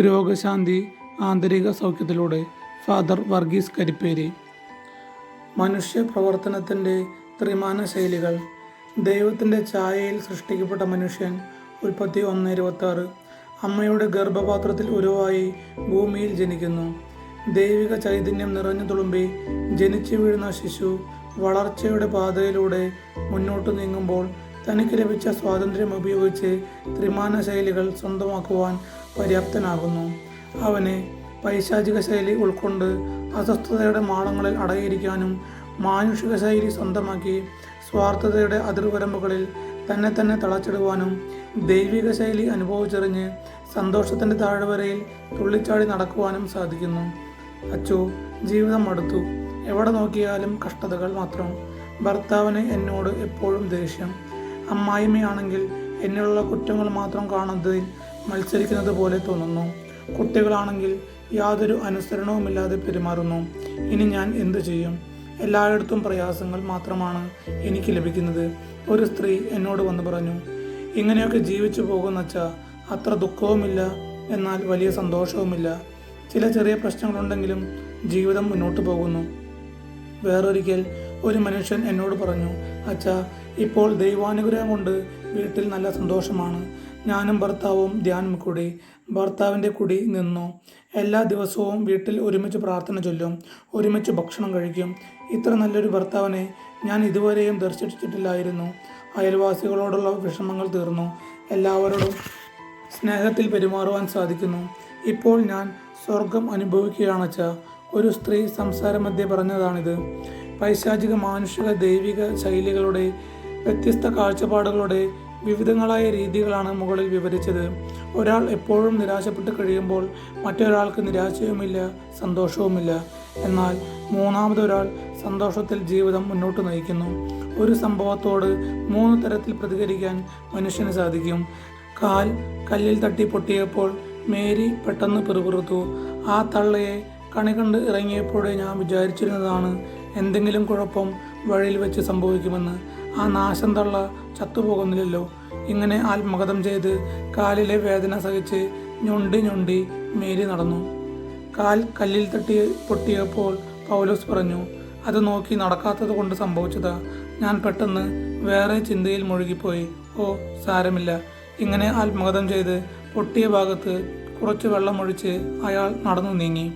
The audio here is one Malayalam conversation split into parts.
രോഗശാന്തി ആന്തരിക സൗഖ്യത്തിലൂടെ ഫാദർ വർഗീസ് കരിപ്പേരി. മനുഷ്യ പ്രവർത്തനത്തിന്റെ ത്രിമാന ശൈലികൾ. ദൈവത്തിന്റെ ഛായയിൽ സൃഷ്ടിക്കപ്പെട്ട മനുഷ്യൻ ഉൽപ്പത്തി ഒന്ന് ഇരുപത്തി ആറ് അമ്മയുടെ ഗർഭപാത്രത്തിൽ ഉരുവായി ഭൂമിയിൽ ജനിക്കുന്നു. ദൈവിക ചൈതന്യം നിറഞ്ഞു തുളുമ്പി ജനിച്ചു വീഴുന്ന ശിശു വളർച്ചയുടെ പാതയിലൂടെ മുന്നോട്ട് നീങ്ങുമ്പോൾ തനിക്ക് ലഭിച്ച സ്വാതന്ത്ര്യം ഉപയോഗിച്ച് ത്രിമാന ശൈലികൾ സ്വന്തമാക്കുവാൻ പര്യാപ്തനാകുന്നു. അവനെ പൈശാചിക ശൈലി ഉൾക്കൊണ്ട് അസ്വസ്ഥതയുടെ മാളങ്ങളിൽ അടങ്ങിയിരിക്കാനും മാനുഷിക ശൈലി സ്വന്തമാക്കി സ്വാർത്ഥതയുടെ അതിർവരമ്പുകളിൽ തന്നെ തന്നെ തളച്ചിടുവാനും ദൈവിക ശൈലി അനുഭവിച്ചറിഞ്ഞ് സന്തോഷത്തിന്റെ താഴ്വരയിൽ തുള്ളിച്ചാടി നടക്കുവാനും സാധിക്കുന്നു. അച്ചു ജീവിതം മടുത്തു. എവിടെ നോക്കിയാലും കഷ്ടതകൾ മാത്രം. ഭർത്താവിന് എന്നോട് എപ്പോഴും ദേഷ്യം. അമ്മായിമ്മയാണെങ്കിൽ എന്നിലുള്ള കുറ്റങ്ങൾ മാത്രം കാണുന്നതിൽ മത്സരിക്കുന്നത് പോലെ തോന്നുന്നു. കുട്ടികളാണെങ്കിൽ യാതൊരു അനുസരണവുമില്ലാതെ പെരുമാറുന്നു. ഇനി ഞാൻ എന്തു ചെയ്യും? എല്ലായിടത്തും പ്രയാസങ്ങൾ മാത്രമാണ് എനിക്ക് ലഭിക്കുന്നത്. ഒരു സ്ത്രീ എന്നോട് വന്നു പറഞ്ഞു ഇങ്ങനെയൊക്കെ ജീവിച്ചു പോകുന്നച്ച അത്ര ദുഃഖവുമില്ല എന്നാൽ വലിയ സന്തോഷവുമില്ല. ചില ചെറിയ പ്രശ്നങ്ങളുണ്ടെങ്കിലും ജീവിതം മുന്നോട്ട് പോകുന്നു. വേറൊരിക്കൽ ഒരു മനുഷ്യൻ എന്നോട് പറഞ്ഞു അച്ഛ ഇപ്പോൾ ദൈവാനുഗ്രഹം കൊണ്ട് വീട്ടിൽ നല്ല സന്തോഷമാണ്. ഞാനും ഭർത്താവും ധ്യാനം കൂടി ഭർത്താവിന്റെ കുടി നിന്നു. എല്ലാ ദിവസവും വീട്ടിൽ ഒരുമിച്ച് പ്രാർത്ഥന ചൊല്ലും ഒരുമിച്ച് ഭക്ഷണം കഴിക്കും. ഇത്ര നല്ലൊരു ഭർത്താവിനെ ഞാൻ ഇതുവരെയും ദർശിച്ചിട്ടില്ലായിരുന്നു. അയൽവാസികളോടുള്ള വിഷമങ്ങൾ തീർന്നു. എല്ലാവരോടും സ്നേഹത്തിൽ പെരുമാറുവാൻ സാധിക്കുന്നു. ഇപ്പോൾ ഞാൻ സ്വർഗം അനുഭവിക്കുകയാണ് അനുഭവിക്കുകയാണച്ച ഒരു സ്ത്രീ സംസാരമധ്യേ പറഞ്ഞതാണിത്. പൈശാചിക മാനുഷിക ദൈവിക ശൈലികളുടെ വ്യത്യസ്ത കാഴ്ചപ്പാടുകളുടെ വിവിധങ്ങളായ രീതികളാണ് മുകളിൽ വിവരിച്ചത്. ഒരാൾ എപ്പോഴും നിരാശപ്പെട്ട് കഴിയുമ്പോൾ മറ്റൊരാൾക്ക് നിരാശയുമില്ല സന്തോഷവുമില്ല. എന്നാൽ മൂന്നാമതൊരാൾ സന്തോഷത്തിൽ ജീവിതം മുന്നോട്ട് നയിക്കുന്നു. ഒരു സംഭവത്തോട് മൂന്ന് തരത്തിൽ പ്രതികരിക്കാൻ മനുഷ്യന് സാധിക്കും. കാൽ കല്ലിൽ തട്ടി പൊട്ടിയപ്പോൾ മേരി പെട്ടെന്ന് പിറുപിറുത്തു ആ തള്ളയെ കണി കണ്ട് ഇറങ്ങിയപ്പോഴേ ഞാൻ വിചാരിച്ചിരുന്നതാണ് എന്തെങ്കിലും കുഴപ്പം വഴിയിൽ വെച്ച് സംഭവിക്കുമെന്ന്. ആ നാശം തള്ള ചത്തുപോകുന്നില്ലല്ലോ. ഇങ്ങനെ ആത്മഗതം ചെയ്ത് കാലിലെ വേദന സഹിച്ച് ഞൊണ്ടി ഞൊണ്ടി മേരി നടന്നു. കാൽ കല്ലിൽ തട്ടി പൊട്ടിയപ്പോൾ പൗലോസ് പറഞ്ഞു അത് നോക്കി നടക്കാത്തത് കൊണ്ട് സംഭവിച്ചതാ. ഞാൻ പെട്ടെന്ന് വേറെ ചിന്തയിൽ മുഴുകിപ്പോയി. ഓ സാരമില്ല. ഇങ്ങനെ ആത്മഗതം ചെയ്ത് പൊട്ടിയ ഭാഗത്ത് കുറച്ച് വെള്ളമൊഴിച്ച് അയാൾ നടന്നു നീങ്ങി.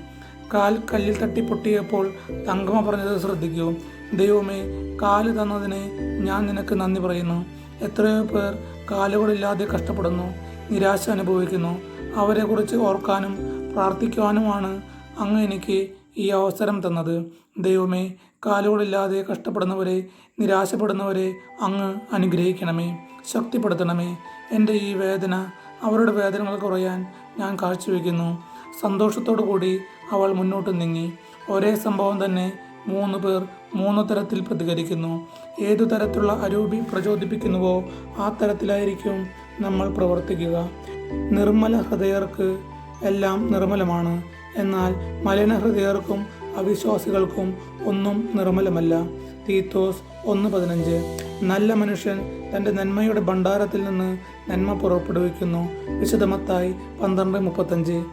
കാൽ കല്ലിൽ തട്ടി പൊട്ടിയപ്പോൾ തങ്കമ്മ പറഞ്ഞത് ശ്രദ്ധിക്കൂ. ദൈവമേ കാൽ തന്നതിനെ ഞാൻ നിനക്ക് നന്ദി പറയുന്നു. എത്രയോ പേർ കാലുകളില്ലാതെ കഷ്ടപ്പെടുന്നു നിരാശ അനുഭവിക്കുന്നു. അവരെക്കുറിച്ച് ഓർക്കാനും പ്രാർത്ഥിക്കുവാനുമാണ് അങ്ങ് എനിക്ക് ഈ അവസരം തന്നത്. ദൈവമേ കാലുകളില്ലാതെ കഷ്ടപ്പെടുന്നവരെ നിരാശപ്പെടുന്നവരെ അങ്ങ് അനുഗ്രഹിക്കണമേ ശക്തിപ്പെടുത്തണമേ. എന്റെ ഈ വേദന അവരുടെ വേദനകൾ കുറയാൻ ഞാൻ കാഴ്ചവെക്കുന്നു. സന്തോഷത്തോടു കൂടി അവൾ മുന്നോട്ട് നീങ്ങി. ഒരേ സംഭവം തന്നെ മൂന്ന് പേർ മൂന്ന് തരത്തിൽ പ്രതികരിക്കുന്നു. ഏതു തരത്തിലുള്ള അരൂപി പ്രചോദിപ്പിക്കുന്നുവോ ആ തരത്തിലായിരിക്കും നമ്മൾ പ്രവർത്തിക്കുക. നിർമ്മല ഹൃദയർക്ക് എല്ലാം നിർമ്മലമാണ്. എന്നാൽ മലിന ഹൃദയർക്കും അവിശ്വാസികൾക്കും ഒന്നും നിർമ്മലമല്ല. തീത്തോസ് ഒന്ന് പതിനഞ്ച്. നല്ല മനുഷ്യൻ തന്റെ നന്മയുടെ ഭണ്ഡാരത്തിൽ നിന്ന് നന്മ പുറപ്പെടുവിക്കുന്നു. വിശദമത്തായി പന്ത്രണ്ട് മുപ്പത്തഞ്ച്.